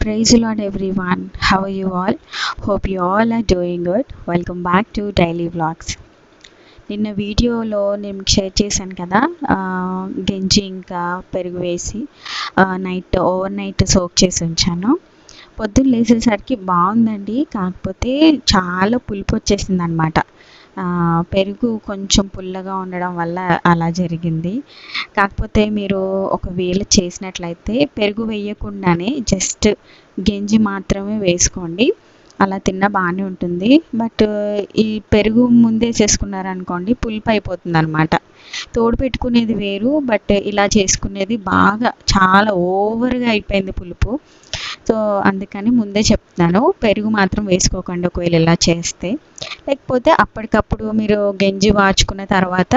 Praise lord everyone how you all hope you all are doing good welcome back to daily vlogs నిన్న వీడియోలో నేను share చేశాను కదా గింజి ఇంకా పెరుగు వేసి నైట్ ఓవర్ నైట్ సోక్ చేసి ఉంచాను. పొద్దున్న లేచేసరికి బాగుందండి కాకపోతే చాలా పులుపు వచ్చేసింది అనమాట పెరుగు కొంచెం పుల్లగా ఉండడం వల్ల అలా జరిగింది. కాకపోతే మీరు ఒకవేళ చేసినట్లయితే పెరుగు వేయకుండానే జస్ట్ గింజి మాత్రమే వేసుకోండి. అలా తిన్నా బాగానే ఉంటుంది. బట్ ఈ పెరుగు ముందే చేసుకున్నారనుకోండి పులుపు అయిపోతుంది అనమాట తోడు పెట్టుకునేది వేరు బట్ ఇలా చేసుకునేది బాగా చాలా ఓవర్గా అయిపోయింది పులుపు. సో అందుకని ముందే చెప్తున్నాను పెరుగు మాత్రం వేసుకోకండి ఒకవేళ ఇలా చేస్తే. లేకపోతే అప్పటికప్పుడు మీరు గంజి వాచుకున్న తర్వాత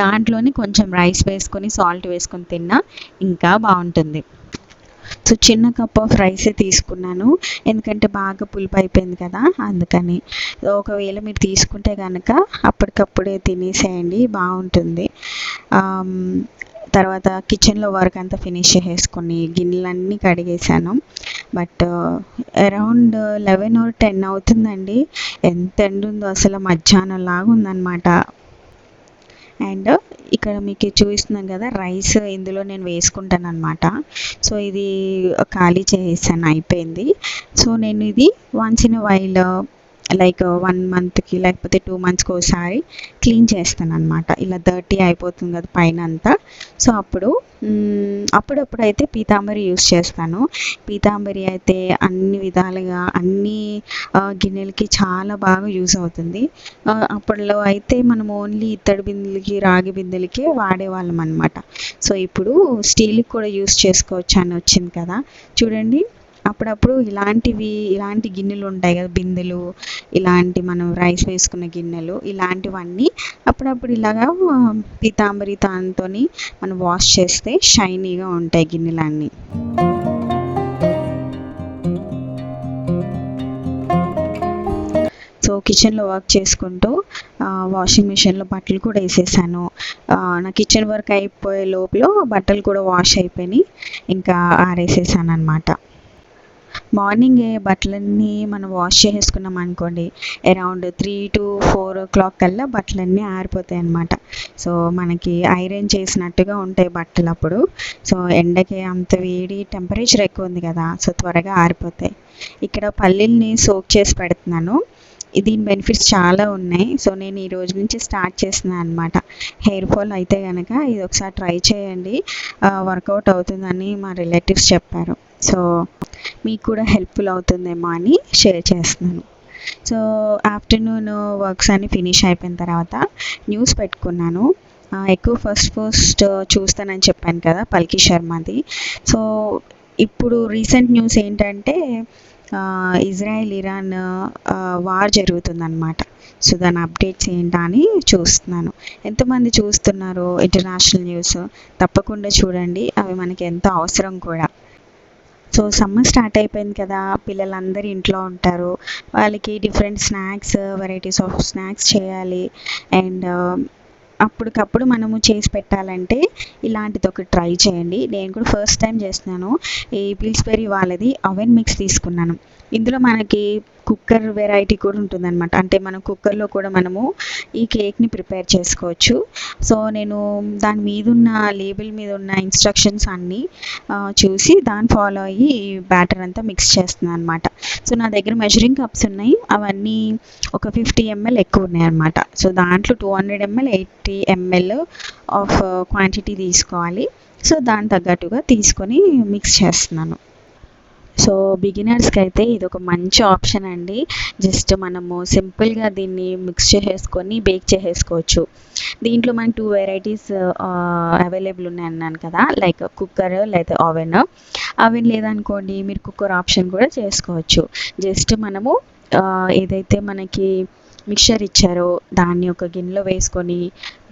దాంట్లోని కొంచెం రైస్ వేసుకొని సాల్ట్ వేసుకొని తిన్నా ఇంకా బాగుంటుంది. సో చిన్న కప్ ఆఫ్ రైసే తీసుకున్నాను. ఎందుకంటే బాగా పులుపు అయిపోయింది కదా అందుకని. ఒకవేళ మీరు తీసుకుంటే కనుక అప్పటికప్పుడే తినేసేయండి బాగుంటుంది. తర్వాత కిచెన్లో వర్క్ అంతా ఫినిష్ చేసేసుకొని గిన్నెలన్నీ కడిగేసాను but around eleven or ten అవుతుందండి. ఎంత ఎండ ఉందో అసలు మధ్యాహ్నం లాగా ఉందన్నమాట. అండ్ ఇక్కడ మీకు చూపిస్తున్నాను కదా రైస్ ఇందులో నేను వేసుకుంటాను అనమాట సో ఇది ఖాళీ చేసాను అయిపోయింది. సో నేను ఇది once in while like one మంత్కి లేకపోతే టూ మంత్స్కి ఒకసారి క్లీన్ చేస్తాను అనమాట ఇలా డర్టీ అయిపోతుంది కదా పైన అంతా. సో అప్పుడు అప్పుడప్పుడు అయితే పీతాంబరి యూస్ చేస్తాను. పీతాంబరి అయితే అన్ని విధాలుగా అన్ని గిన్నెలకి చాలా బాగా యూస్ అవుతుంది. అప్పట్లో అయితే మనం ఓన్లీ ఇత్తడి బిందెలకి రాగి బిందెలకి వాడేవాళ్ళం అనమాట సో ఇప్పుడు స్టీల్కి కూడా యూస్ చేసుకోవచ్చు అని వచ్చింది కదా. చూడండి. అప్పుడప్పుడు ఇలాంటివి ఇలాంటి గిన్నెలు ఉంటాయి కదా బిందెలు ఇలాంటి మనం రైస్ వేసుకున్న గిన్నెలు ఇలాంటివన్నీ అప్పుడప్పుడు ఇలాగా పీతాంబరి దాంతో మనం వాష్ చేస్తే షైనీగా ఉంటాయి గిన్నెలన్నీ. సో కిచెన్లో వర్క్ చేసుకుంటూ వాషింగ్ మిషన్లో బట్టలు కూడా వేసేసాను. నా కిచెన్ వర్క్ అయిపోయే లోపల బట్టలు కూడా వాష్ అయిపోయినాయి. ఇంకా ఆరేసేసాను అనమాట మార్నింగ్ బట్టలన్నీ మనం వాష్ చేసేసుకున్నాం అనుకోండి around three to four o'clock కల్లా బట్టలన్నీ ఆరిపోతాయి అన్నమాట. సో మనకి ఐరన్ చేసినట్టుగా ఉంటాయి బట్టలు అప్పుడు. సో ఎండకి అంత వేడి టెంపరేచర్ ఎక్కువ ఉంది కదా సో త్వరగా ఆరిపోతాయి. ఇక్కడ పల్లీల్ని సోక్ చేసి పెడుతున్నాను. దీని బెనిఫిట్స్ చాలా ఉన్నాయి. సో నేను ఈ రోజు నుంచి స్టార్ట్ చేస్తున్నాను అనమాట హెయిర్ ఫాల్ అయితే కనుక ఇది ఒకసారి ట్రై చేయండి. వర్కౌట్ అవుతుందని మా రిలేటివ్స్ చెప్పారు. సో మీకు కూడా హెల్ప్ఫుల్ అవుతుందేమో అని షేర్ చేస్తున్నాను. సో ఆఫ్టర్నూన్ వర్క్స్ అన్ని ఫినిష్ అయిపోయిన తర్వాత న్యూస్ పెట్టుకున్నాను. ఎక్కువ ఫస్ట్ ఫస్ట్ చూస్తానని చెప్పాను కదా పల్కి శర్మది. సో ఇప్పుడు రీసెంట్ న్యూస్ ఏంటంటే ఇజ్రాయెల్ ఇరాన్ వార్ జరుగుతుందన్నమాట. సో దాని అప్డేట్స్ ఏంటా అని చూస్తున్నాను. ఎంతమంది చూస్తున్నారు ఇంటర్నేషనల్ న్యూస్ తప్పకుండా చూడండి. అవి మనకి ఎంతో అవసరం కూడా. సో సమ్మర్ స్టార్ట్ అయిపోయింది కదా పిల్లలందరూ ఇంట్లో ఉంటారు. వాళ్ళకి different snacks varieties of snacks చేయాలి. అండ్ um, అప్పటికప్పుడు మనము చేసి పెట్టాలంటే ఇలాంటిది ఒకటి ట్రై చేయండి. నేను కూడా ఫస్ట్ టైం చేస్తున్నాను. ఈ పిల్స్బెరీ వాళ్ళది అవెన్ మిక్స్ తీసుకున్నాను. ఇందులో మనకి కుక్కర్ వెరైటీ కూడా ఉంటుందన్నమాట. అంటే మనం కుక్కర్లో కూడా మనము ఈ కేక్ని ప్రిపేర్ చేసుకోవచ్చు. సో నేను దాని మీద ఉన్న లేబుల్ మీద ఉన్న ఇన్స్ట్రక్షన్స్ అన్నీ చూసి దాన్ని ఫాలో అయ్యి ఈ బ్యాటర్ అంతా మిక్స్ చేస్తున్నాను అనమాట సో నా దగ్గర మెజరింగ్ కప్స్ ఉన్నాయి. అవన్నీ ఒక ఫిఫ్టీ ఎంఎల్ ఎక్కువ ఉన్నాయి అనమాట సో దాంట్లో two hundred ML eighty ML of quantity తీసుకోవాలి. సో దాని తగ్గట్టుగా తీసుకొని మిక్స్ చేస్తున్నాను. సో బిగినర్స్కి అయితే ఇది ఒక మంచి ఆప్షన్ అండి. జస్ట్ మనము సింపుల్గా దీన్ని మిక్స్ చేసేసుకొని బేక్ చేసేసుకోవచ్చు. దీంట్లో మనకి టూ వెరైటీస్ అవైలబుల్ ఉన్నాయి అన్నాను కదా. లైక్ కుక్కర్ లేదా ఓవెన్. అవెన్ లేదనుకోండి మీరు కుక్కర్ ఆప్షన్ కూడా చేసుకోవచ్చు. జస్ట్ మనము ఏదైతే మనకి మిక్చర్ ఇచ్చారో. దాన్ని ఒక గిన్నెలో వేసుకొని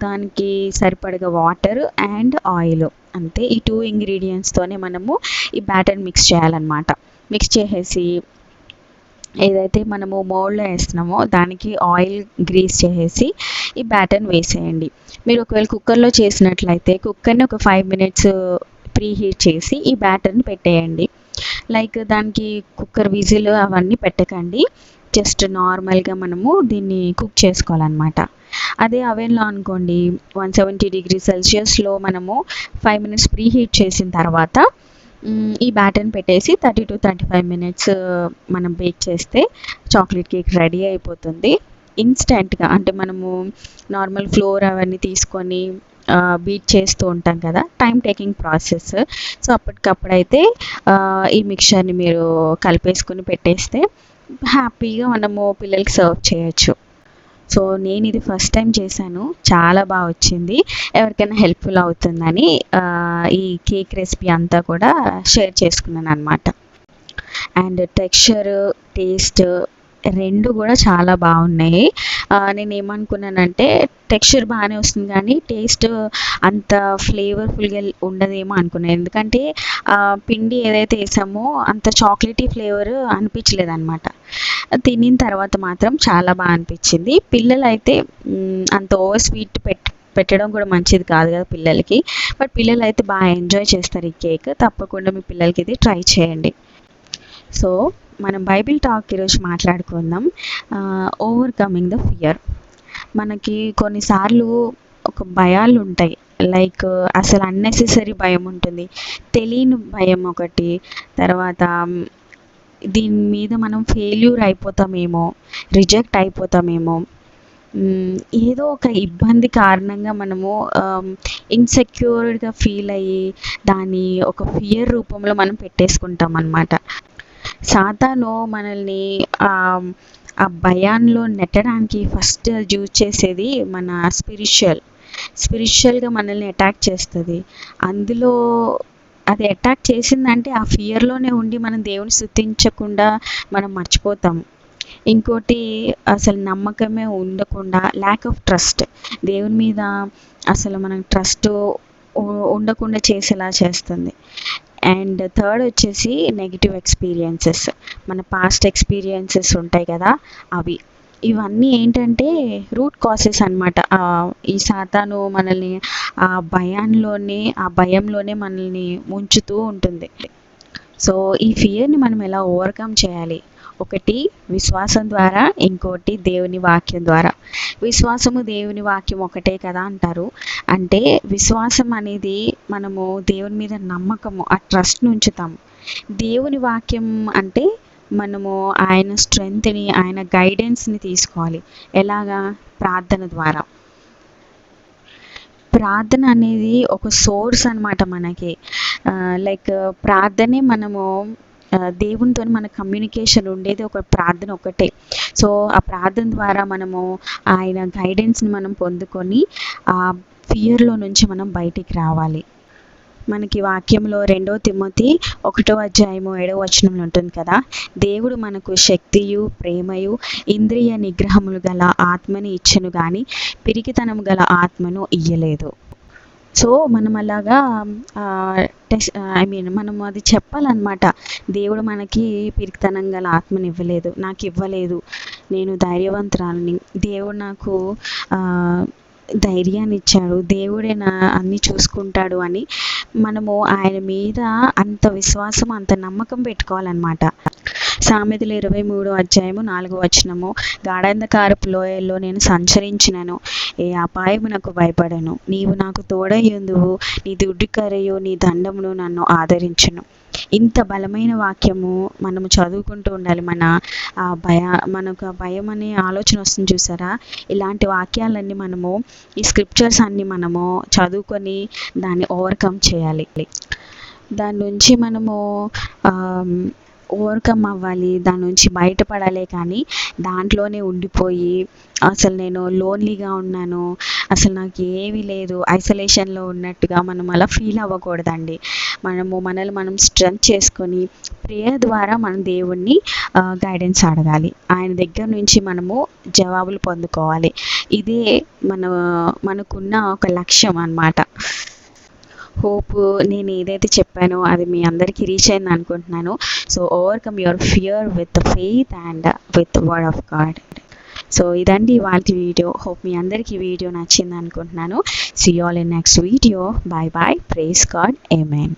దానికి సరిపడగా వాటర్ అండ్ ఆయిల్ అంతే. ఈ టూ ఇంగ్రీడియంట్స్తోనే మనము ఈ బ్యాటర్ మిక్స్ చేయాలన్నమాట. మిక్స్ చేసేసి ఏదైతే మనము మోల్డ్లో వేస్తున్నామో దానికి ఆయిల్ గ్రీస్ చేసేసి ఈ బ్యాటర్ని వేసేయండి. మీరు ఒకవేళ కుక్కర్లో చేసినట్లయితే కుక్కర్ని ఒక ఫైవ్ మినిట్స్ ప్రీ హీట్ చేసి ఈ బ్యాటర్ని పెట్టేయండి. లైక్ దానికి కుక్కర్ విజిల్ అవన్నీ పెట్టకండి. జస్ట్ నార్మల్గా మనము దీన్ని కుక్ చేసుకోవాలన్నమాట. అదే అవెన్లో అనుకోండి వన్ సెవెంటీ డిగ్రీ సెల్సియస్లో మనము ఫైవ్ మినిట్స్ ప్రీ హీట్ చేసిన తర్వాత ఈ బ్యాటర్ని పెట్టేసి thirty to thirty five minutes మనం బేక్ చేస్తే చాక్లెట్ కేక్ రెడీ అయిపోతుంది. ఇన్స్టెంట్గా అంటే మనము నార్మల్ ఫ్లోర్ అవన్నీ తీసుకొని బీట్ చేస్తూ ఉంటాం కదా టైం టేకింగ్ ప్రాసెస్ సో అప్పటికప్పుడైతే ఈ మిక్చర్ని మీరు కలిపేసుకొని పెట్టేస్తే హ్యాపీగా మనము పిల్లలకి సర్వ్ చేయొచ్చు. సో నేను ఇది ఫస్ట్ టైం చేశాను చాలా బాగా వచ్చింది. ఎవరికైనా హెల్ప్ఫుల్ అవుతుందని ఈ కేక్ రెసిపీ అంతా కూడా షేర్ చేసుకున్నాను అనమాట అండ్ టెక్స్చర్ టేస్ట్ రెండు కూడా చాలా బాగున్నాయి. నేను ఏమనుకున్నానంటే టెక్స్చర్ బాగానే వస్తుంది కానీ టేస్ట్ అంత ఫ్లేవర్ఫుల్గా ఉండదేమో అనుకున్నాను ఎందుకంటే పిండి ఏదైతే వేసామో అంత చాక్లెటీ ఫ్లేవర్ అనిపించలేదన్నమాట. తినిన తర్వాత మాత్రం చాలా బాగా అనిపించింది. పిల్లలు అయితే అంత ఓవర్ స్వీట్ పెట్ పెట్టడం కూడా మంచిది కాదు కదా పిల్లలకి. బట్ పిల్లలు అయితే బాగా ఎంజాయ్ చేస్తారు ఈ కేక్. తప్పకుండా మీ పిల్లలకి ఇది ట్రై చేయండి. సో మనం బైబిల్ టాక్ ఈరోజు మాట్లాడుకుందాం. Overcoming the fear. మనకి కొన్నిసార్లు ఒక భయాలు ఉంటాయి. లైక్ అసలు అన్నెసెసరీ భయం ఉంటుంది. తెలియని భయం ఒకటి. తర్వాత దీని మీద మనం ఫెయిల్యూర్ అయిపోతామేమో రిజెక్ట్ అయిపోతామేమో. ఏదో ఒక ఇబ్బంది కారణంగా మనము ఇన్సెక్యూర్డ్గా ఫీల్ అయ్యి దాన్ని ఒక ఫియర్ రూపంలో మనం పెట్టేసుకుంటాం అన్నమాట సాతాను మనల్ని ఆ భయాల్లో నెట్టడానికి ఫస్ట్ యూజ్ చేసేది మన స్పిరిచువల్. స్పిరిచువల్గా మనల్ని అటాక్ చేస్తుంది. అందులో అది అటాక్ చేసిందంటే ఆ ఫియర్లోనే ఉండి మనం దేవుని స్థుతించకుండా మనం మర్చిపోతాం. ఇంకోటి అసలు నమ్మకమే ఉండకుండా ల్యాక్ ఆఫ్ ట్రస్ట్ దేవుని మీద అసలు మనం ట్రస్ట్ ఉండకుండా చేసేలా చేస్తుంది. అండ్ థర్డ్ వచ్చేసి నెగిటివ్ ఎక్స్పీరియన్సెస్. మన పాస్ట్ ఎక్స్పీరియన్సెస్ ఉంటాయి కదా అవి. ఇవన్నీ ఏంటంటే రూట్ కాసెస్ అనమాట ఈ సాతాను మనల్ని ఆ భయాల్లోనే ఆ భయంలోనే మనల్ని ముంచుతూ ఉంటుంది. సో ఈ ఫియర్ని మనం ఎలా ఓవర్కమ్ చేయాలి? ఒకటి విశ్వాసం ద్వారా ఇంకోటి దేవుని వాక్యం ద్వారా. విశ్వాసము దేవుని వాక్యం ఒకటే కదా అంటారు. అంటే విశ్వాసం అనేది మనము దేవుని మీద నమ్మకము ఆ ట్రస్ట్ ఉంచుతాము దేవుని వాక్యం అంటే మనము ఆయన స్ట్రెంగ్త్ని ఆయన గైడెన్స్ని తీసుకోవాలి. ఎలాగా? ప్రార్థన ద్వారా. ప్రార్థన అనేది ఒక సోర్స్ అనమాట మనకి. లైక్ ప్రార్థనే మనము దేవునితో మన కమ్యూనికేషన్ ఉండేది ఒక ప్రార్థన ఒకటే. సో ఆ ప్రార్థన ద్వారా మనము ఆయన గైడెన్స్ని మనం పొందుకొని ఆ ఫియర్లో నుంచి మనం బయటికి రావాలి. మనకి వాక్యంలో రెండో తిమ్మతి ఒకటో అధ్యాయము ఏడో వచనంలో ఉంటుంది కదా? దేవుడు మనకు శక్తియు ప్రేమయు ఇంద్రియ నిగ్రహములు గల ఆత్మని ఇచ్చను కానీ పిరికితనము గల ఆత్మను ఇయ్యలేదు. సో మనం అలాగా టెస్ట్ ఐ మీన్ మనం అది చెప్పాలన్నమాట. దేవుడు మనకి పిరికితనం గల ఆత్మని ఇవ్వలేదు నాకు ఇవ్వలేదు నేను ధైర్యవంతురాలని. దేవుడు నాకు ధైర్యాన్ని ఇచ్చాడు దేవుడే నా అన్ని చూసుకుంటాడు అని మనము ఆయన మీద అంత విశ్వాసం అంత నమ్మకం పెట్టుకోవాలన్నమాట. సామెతలు ఇరవై మూడు అధ్యాయము నాలుగు వచనము. గాఢంధకారపు లోయల్లో నేను సంచరించినను. ఏ అపాయము నాకు భయపడను. నీవు నాకు తోడయ్యుందువు. నీ దుడ్డికరయు నీ దండమును నన్ను ఆదరించును. ఇంత బలమైన వాక్యము మనము చదువుకుంటూ ఉండాలి. మన ఆ భయ మనకు ఆ భయం అనే ఆలోచన వస్తుంది చూసారా? ఇలాంటి వాక్యాలన్నీ మనము ఈ స్క్రిప్చర్స్ అన్ని మనము చదువుకొని దాన్ని ఓవర్కమ్ చేయాలి. దాని నుంచి మనము ఓవర్కమ్ అవ్వాలి దాని నుంచి బయటపడాలి కానీ దాంట్లోనే ఉండిపోయి అసలు నేను లోన్లీగా ఉన్నాను అసలు నాకు ఏమీ లేదు ఐసోలేషన్లో ఉన్నట్టుగా మనం అలా ఫీల్ అవ్వకూడదండి. మనము మనల్ని మనం స్ట్రెంత్ చేసుకొని ప్రేయర్ ద్వారా మనం దేవుణ్ణి గైడెన్స్ అడగాలి. ఆయన దగ్గర నుంచి మనము జవాబులు పొందుకోవాలి. ఇదే మన మనకున్న ఒక లక్ష్యం అన్నమాట. హోప్ నేను ఏదైతే చెప్పానో అది మీ అందరికీ రీచ్ అయింది అనుకుంటున్నాను. So overcome your fear with faith and with word of God so ఇదండి ఇవాళ వీడియో. హోప్ మీ అందరికీ వీడియో నచ్చింది అనుకుంటున్నాను. See all in next video bye bye praise God amen